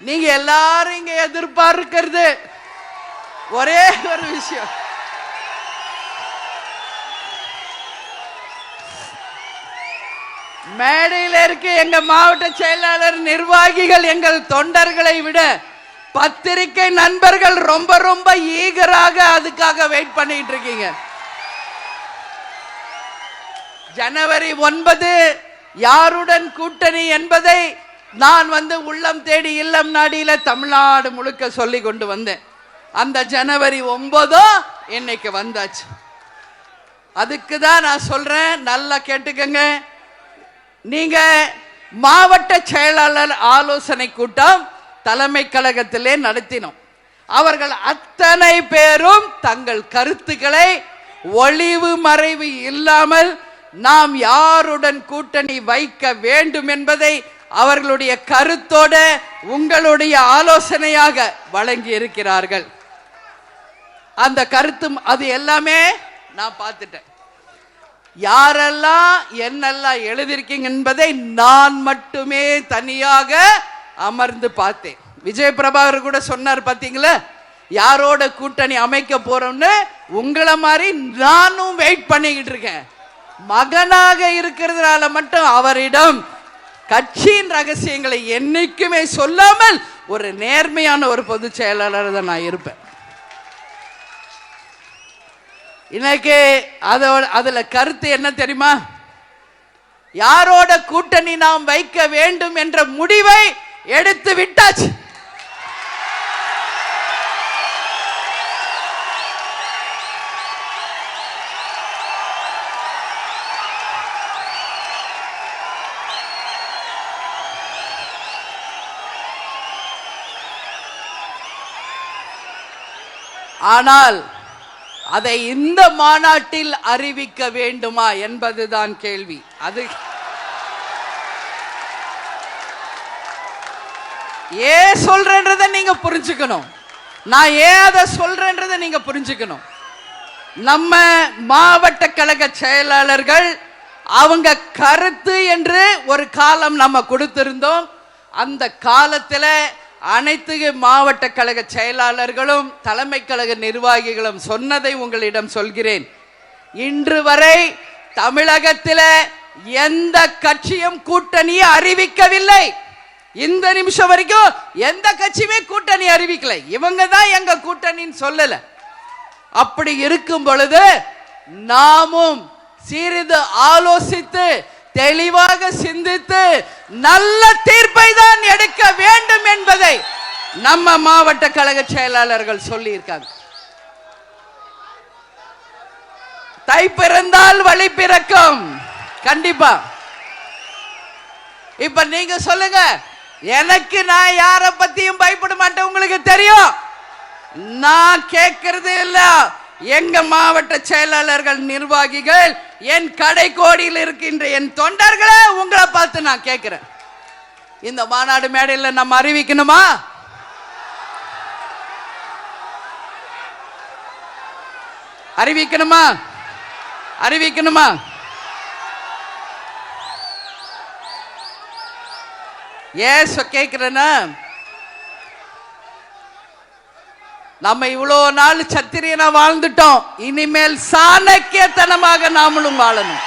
நீங்க எல்லாரும் இங்க எதிர்பார்க்கிறது ஒரே ஒரு விஷயம். மேடையில் இருக்க எங்க மாவட்ட செயலாளர் நிர்வாகிகள் எங்கள் தொண்டர்களை விட பத்திரிகை நண்பர்கள் ரொம்ப ரொம்ப ஈகராக அதுக்காக வெயிட் பண்ணிட்டு இருக்கீங்க. ஜனவரி ஒன்பது யாருடன் கூட்டணி என்பதை நான் வந்து உள்ளம் தேடி இல்லம் நாடியில தமிழ்நாடு முழுக்க சொல்லி கொண்டு வந்தேன். அந்த ஜனவரி ஒன்பதோ இன்னைக்கு வந்தாச்சு. அதுக்கு தான் நான் சொல்றேன் நல்லா கேட்டுக்கங்க. நீங்க மாவட்ட செயலாளர் ஆலோசனை கூட்டம் தலைமை கழகத்திலே நடத்தினோம். அவர்கள் அத்தனை பேரும் தங்கள் கருத்துக்களை ஒளிவு மறைவு இல்லாமல் நாம் யாருடன் கூட்டணி வைக்க வேண்டும் என்பதை அவர்களுடைய கருத்தோட உங்களுடைய ஆலோசனையாக வழங்கி இருக்கிறார்கள். அந்த கருத்தும் அது எல்லாமே நான் பார்த்துட்டேன். யாரெல்லாம் என்னெல்லாம் எழுதியிருக்கீங்க என்பதை நான் மட்டுமே தனியாக அமர்ந்து பார்த்தேன். விஜய் பிரபாகர் கூட சொன்னார் பார்த்தீங்களா? யாரோட கூட்டணி அமைக்க போறோம்னு உங்களை மாதிரி நானும் வெயிட் பண்ணிக்கிட்டு இருக்கேன். மகனாக இருக்கிறதுனால மட்டும் அவரிடம் கட்சியின் ரகசியங்களை என்னைக்குமே சொல்லாமல் ஒரு நேர்மையான ஒரு பொதுச் செயலாளர் தான் நான் இருப்பேன். இன்னைக்கு அதோட அதுல கருத்து என்ன தெரியுமா? யாரோட கூட்டணி நாம் வைக்க வேண்டும் என்ற முடிவை எடுத்து விட்டாச்சு. ஆனால் அதை இந்த மாநாட்டில் அறிவிக்க வேண்டுமா என்பதுதான் கேள்வி. அது ஏன் சொல்றேன்றதை நீங்க புரிஞ்சுக்கணும். நான் ஏன் அதை சொல்றேன்றதை நீங்க புரிஞ்சுக்கணும். நம்ம மாவட்ட கழக செயலாளர்கள் அவங்க கருத்து என்று ஒரு காலம் நம்ம கொடுத்திருந்தோம். அந்த காலத்தில் அனைத்து மாவட்ட கழக செயலாளர்களும் தலைமை கழக நிர்வாகிகளும் சொன்னதை உங்களிடம் சொல்கிறேன். இன்று வரை தமிழகத்தில் எந்த கட்சியும் கூட்டணியை அறிவிக்கவில்லை. இந்த நிமிஷம் வரைக்கும் எந்த கட்சியுமே கூட்டணி அறிவிக்கல. இவங்க தான் எங்க கூட்டணின்னு சொல்லல. அப்படி இருக்கும் பொழுது நாமும் சிறிது ஆலோசித்து தெளிவாக சிந்தித்து நல்ல தீர்ப்பை தான் எடுக்க வேண்டும் என்பதை நம்ம மாவட்ட கழக செயலாளர்கள் சொல்லியிருக்காங்க. தை பிறந்தால் வழி பிறக்கும். கண்டிப்பா. இப்ப நீங்க சொல்லுங்க எனக்கு நான் யார பத்தியும் பயப்பட மாட்டேன் உங்களுக்கு தெரியும். நான் கேட்கறது இல்லை. எங்க மாவட்ட செயலாளர்கள் நிர்வாகிகள் என் கடை கோடியில் இருக்கின்ற என் தொண்டர்களே உங்களை பார்த்து நான் கேட்கிறேன். இந்த மாநாடு மேடையில் நம்ம அறிவிக்கணுமா? அறிவிக்கணுமா? அறிவிக்கணுமா? ஏன் கேட்கிறேன்னா நம்ம இவ்வளோ நாள் சத்திரியனா வாழ்ந்துட்டோம். இனிமேல் சாணக்கியத்தனமாக நாமளும் வாழணும்.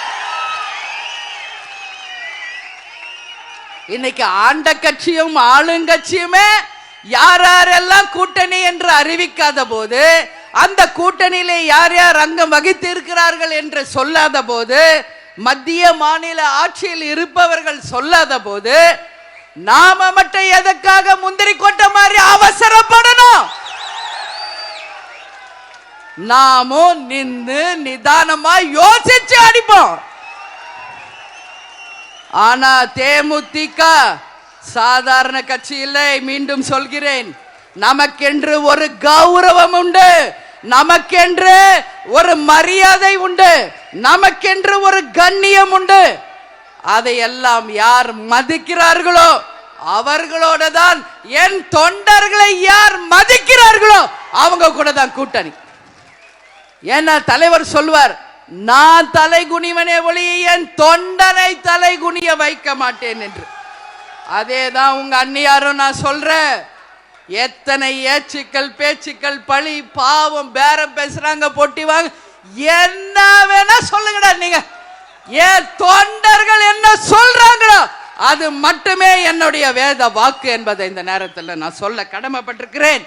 இன்னைக்கு ஆண்ட கட்சியும் ஆளுங்கட்சியுமே யார் யாரெல்லாம் கூட்டணி என்று அறிவிக்காத போது அந்த கூட்டணியிலே யார் யார் அங்கம் வகித்து இருக்கிறார்கள் என்று சொல்லாத போது மத்திய மாநில ஆட்சியில் இருப்பவர்கள் சொல்லாத போது நாம மட்டும் எதற்காக முந்திரி கொட்ட மாதிரி அவசரப்படணும்? நாமும் நின்று நிதானமா யோசிச்சு அடிப்போம். ஆனா தேமுதிக சாதாரண கட்சி இல்லை மீண்டும் சொல்கிறேன். நமக்கென்று ஒரு கௌரவம் உண்டு நமக்கென்று ஒரு மரியாதை உண்டு நமக்கென்று ஒரு கண்ணியம் உண்டு. அதையெல்லாம் யார் மதிக்கிறார்களோ அவர்களோட தான் என் தொண்டர்களை யார் மதிக்கிறார்களோ அவங்க கூட தான் கூட்டணி. ஏன்னா தலைவர் சொல்வார் நான் தலை குனிவனே ஒளி என் தொண்டனை தலை குனிய வைக்க மாட்டேன் என்று. அதே தான் உங்க அண்ணியாரும் நான் சொல்றேன். எத்தனை ஏச்சுக்கள் பேச்சுக்கள் பழி பாவம் பேரம் பேசுறாங்க பொட்டி வாங்க என்ன வேணா சொல்லுங்கடா நீங்க. ஏன் தொண்டர்கள் என்ன சொல்றாங்களோ அது மட்டுமே என்னுடைய வேத வாக்கு என்பதை இந்த நேரத்தில் நான் சொல்ல கடமைப்பட்டிருக்கிறேன்.